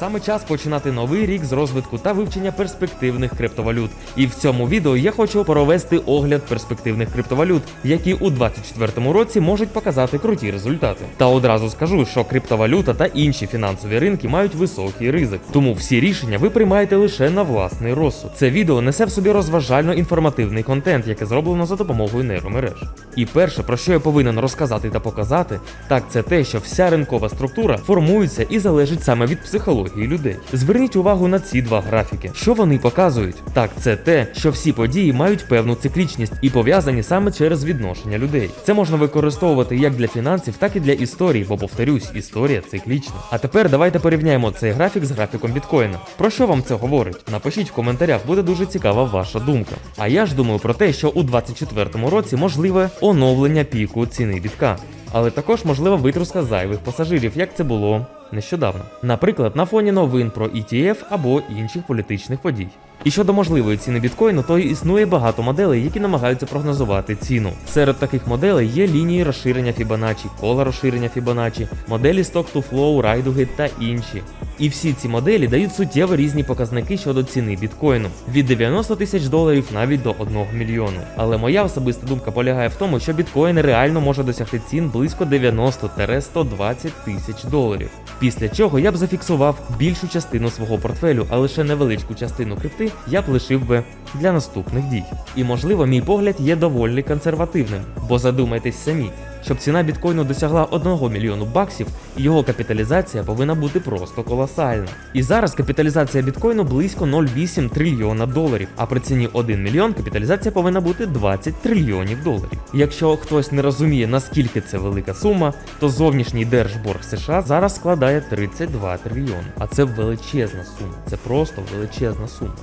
Саме час починати новий рік з розвитку та вивчення перспективних криптовалют. І в цьому відео я хочу провести огляд перспективних криптовалют, які у 2024 році можуть показати круті результати. Та одразу скажу, що криптовалюта та інші фінансові ринки мають високий ризик. Тому всі рішення ви приймаєте лише на власний розсуд. Це відео несе в собі розважально-інформативний контент, яке зроблено за допомогою нейромереж. І перше, про що я повинен розказати та показати, так це те, що вся ринкова структура формується і залежить саме від психології людей. Зверніть увагу на ці два графіки. Що вони показують? Так, це те, що всі події мають певну циклічність і пов'язані саме через відношення людей. Це можна використовувати як для фінансів, так і для історії, бо повторюсь, історія циклічна. А тепер давайте порівняємо цей графік з графіком біткоїна. Про що вам це говорить? Напишіть в коментарях, буде дуже цікава ваша думка. А я ж думаю про те, що у 2024 році можливе оновлення піку ціни бітка. Але також можлива витруска зайвих пасажирів, як це було нещодавно. Наприклад, на фоні новин про ETF або інших політичних подій. І щодо можливої ціни біткоїну, то існує багато моделей, які намагаються прогнозувати ціну. Серед таких моделей є лінії розширення Fibonacci, кола розширення Fibonacci, моделі Stock to Flow, райдуги та інші. І всі ці моделі дають суттєво різні показники щодо ціни біткоїну від 90 тисяч доларів навіть до 1 мільйону. Але моя особиста думка полягає в тому, що біткоін реально може досягти цін близько 90-120 тисяч доларів. Після чого я б зафіксував більшу частину свого портфелю, а лише невеличку частину крипти я б лишив би для наступних дій. І можливо, мій погляд є доволі консервативним, бо задумайтесь самі. Щоб ціна біткоїну досягла 1 мільйону баксів, його капіталізація повинна бути просто колосальна. І зараз капіталізація біткоїну близько 0,8 трильйона доларів, а при ціні 1 мільйон капіталізація повинна бути 20 трильйонів доларів. Якщо хтось не розуміє наскільки це велика сума, то зовнішній держборг США зараз складає 32 трильйони. А це величезна сума. Це просто величезна сума.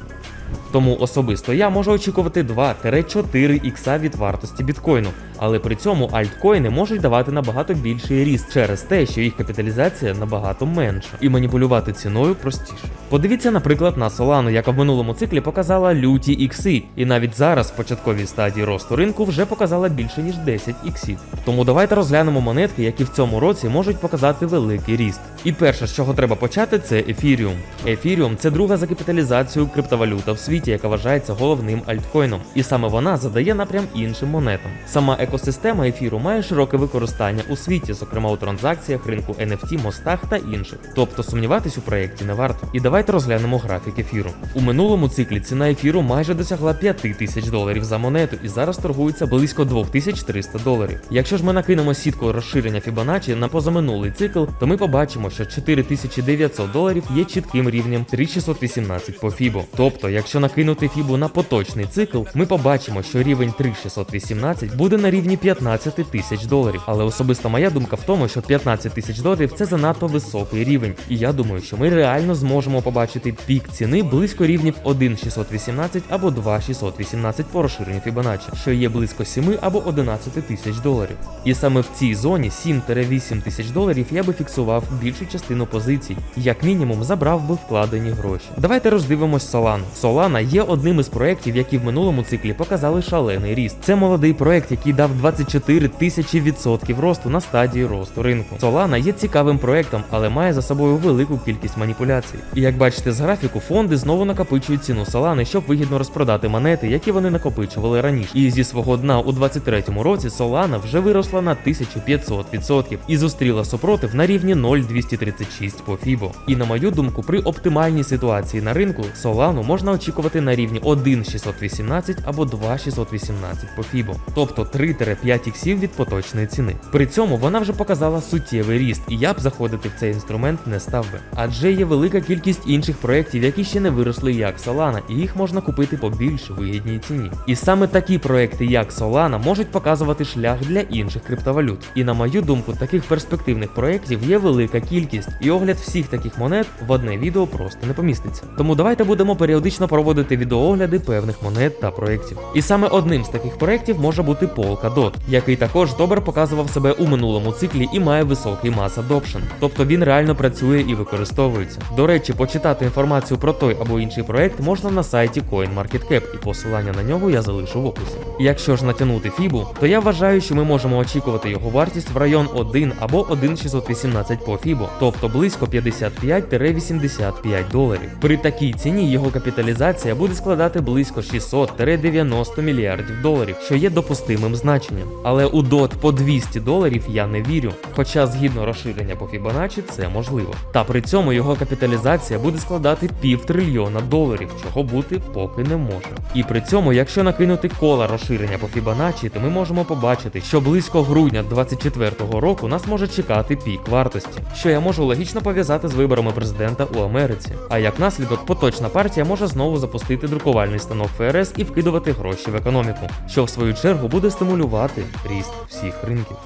Тому особисто я можу очікувати 2-4 ікса від вартості біткоїну, але при цьому альткоїни можуть давати набагато більший ріст через те, що їх капіталізація набагато менша, і маніпулювати ціною простіше. Подивіться, наприклад, на Solana, яка в минулому циклі показала люті ікси, і навіть зараз в початковій стадії росту ринку вже показала більше ніж 10 іксів. Тому давайте розглянемо монетки, які в цьому році можуть показати великий ріст. І перше, з чого треба почати, це Ethereum. Ethereum – це друга за капіталізацією криптовалюта в світі, яка вважається головним альткоїном, і саме вона задає напрям іншим монетам. Сама екосистема ефіру має широке використання у світі, зокрема у транзакціях, ринку NFT, мостах та інших. Тобто сумніватись у проєкті не варто. І давайте розглянемо графік ефіру. У минулому циклі ціна ефіру майже досягла 5 тисяч доларів за монету і зараз торгується близько 2300 доларів. Якщо ж ми накинемо сітку розширення Fibonacci на позаминулий цикл, то ми побачимо, що 4900 доларів є чітким рівнем 3618 по FIBO. Тобто, якщо накинути FIBO на поточний цикл, ми побачимо, що рівень 3618 буде на рівні 15 тисяч доларів. Але особиста моя думка в тому, що 15 тисяч доларів це занадто високий рівень, і я думаю, що ми реально зможемо побачити пік ціни близько рівнів 1,618 або 2,618 по розширенню Fibonacci, що є близько 7 або 11 тисяч доларів. І саме в цій зоні 7-8 тисяч доларів я би фіксував більшу частину позицій, як мінімум забрав би вкладені гроші. Давайте роздивимось Solana. Solana є одним із проєктів, які в минулому циклі показали шалений ріст. Це молодий проєкт, який дав 24 тисячі відсотків росту на стадії росту ринку. Solana є цікавим проєктом, але має за собою велику кількість маніпуляцій. І як бачите з графіку, фонди знову накопичують ціну Solana, щоб вигідно розпродати монети, які вони накопичували раніше. І зі свого дна у 23-му році Solana вже виросла на 1500% і зустріла супротив на рівні 0,236 по FIBO. І на мою думку, при оптимальній ситуації на ринку Solana можна очікувати на рівні 1,618 або 2,618 по FIBO, тобто 3-5 іксів від поточної ціни. При цьому вона вже показала суттєвий ріст, і я б заходити в цей інструмент не став би. Адже є велика кількість інших проєктів, які ще не виросли як Solana, і їх можна купити по більш вигідній ціні. І саме такі проекти, як Solana, можуть показувати шлях для інших криптовалют. І на мою думку, таких перспективних проєктів є велика кількість, і огляд всіх таких монет в одне відео просто не поміститься. Тому давайте будемо періодично проводити відеоогляди певних монет та проєктів. І саме одним з таких проєктів може бути Polkadot, який також добре показував себе у минулому циклі і має високий мас adoption. Тобто він реально працює і використовується. До речі, Почитати інформацію про той або інший проект можна на сайті CoinMarketCap, і посилання на нього я залишу в описі. Якщо ж натягнути фібу, то я вважаю, що ми можемо очікувати його вартість в район 1 або 1,618 по фібу, тобто близько 55-85 доларів. При такій ціні його капіталізація буде складати близько 600-90 мільярдів доларів, що є допустимим значенням. Але у DOT по 200 доларів я не вірю, хоча згідно розширення по Fibonacci це можливо. Та при цьому його капіталізація буде складати пів трильйона доларів, чого бути поки не може. І при цьому, якщо накинути кола розширення по Fibonacci, то ми можемо побачити, що близько грудня 2024 року нас може чекати пік вартості, що я можу логічно пов'язати з виборами президента у Америці. А як наслідок, поточна партія може знову запустити друкувальний станок ФРС і вкидувати гроші в економіку, що в свою чергу буде стимулювати ріст всіх ринків.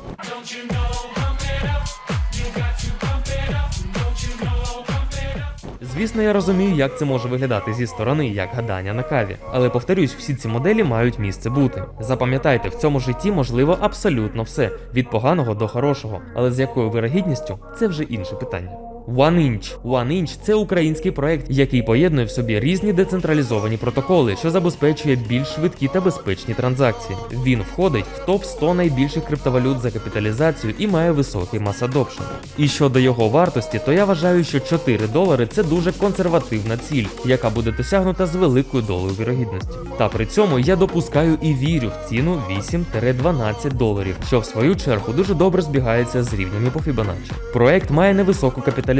Звісно, я розумію, як це може виглядати зі сторони, як гадання на каві. Але повторюсь, всі ці моделі мають місце бути. Запам'ятайте, в цьому житті можливо абсолютно все від поганого до хорошого, але з якою вирогідністю це вже інше питання. OneInch. OneInch – це український проект, який поєднує в собі різні децентралізовані протоколи, що забезпечує більш швидкі та безпечні транзакції. Він входить в топ 100 найбільших криптовалют за капіталізацію і має високий мас adoption. І щодо його вартості, то я вважаю, що 4 долари це дуже консервативна ціль, яка буде досягнута з великою долею вірогідності. Та при цьому я допускаю і вірю в ціну 8-12 доларів, що в свою чергу дуже добре збігається з рівнями по Fibonacci. Проект має невисоку капіталізацію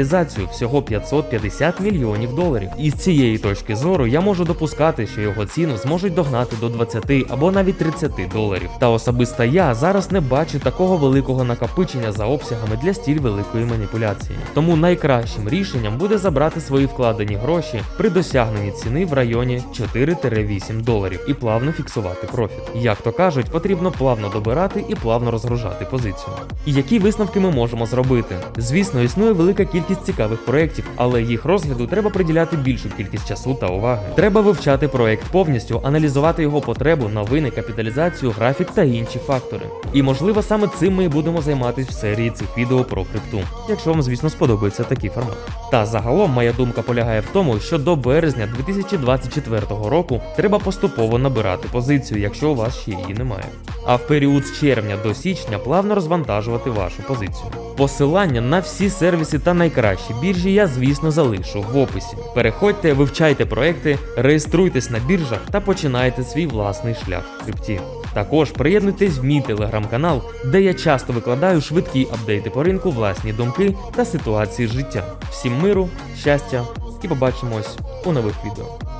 всього 550 мільйонів доларів. І з цієї точки зору я можу допускати, що його ціну зможуть догнати до 20 або навіть 30 доларів. Та особисто я зараз не бачу такого великого накопичення за обсягами для стіль великої маніпуляції. Тому найкращим рішенням буде забрати свої вкладені гроші при досягненні ціни в районі 4-8 доларів і плавно фіксувати профіт. Як то кажуть, потрібно плавно добирати і плавно розгружати позицію. І які висновки ми можемо зробити? Звісно, існує велика кількість цікавих проєктів, але їх розгляду треба приділяти більшу кількість часу та уваги. Треба вивчати проєкт повністю, аналізувати його потребу, новини, капіталізацію, графік та інші фактори. І можливо саме цим ми будемо займатися в серії цих відео про крипту, якщо вам, звісно, сподобається такий формат. Та загалом моя думка полягає в тому, що до березня 2024 року треба поступово набирати позицію, якщо у вас ще її немає. А в період з червня до січня плавно розвантажувати вашу позицію. Посилання на всі сервіси та найкращі біржі я, звісно, залишу в описі. Переходьте, вивчайте проекти, реєструйтесь на біржах та починайте свій власний шлях в крипті. Також приєднуйтесь в мій телеграм-канал, де я часто викладаю швидкі апдейти по ринку, власні думки та ситуації життя. Всім миру, щастя і побачимось у нових відео.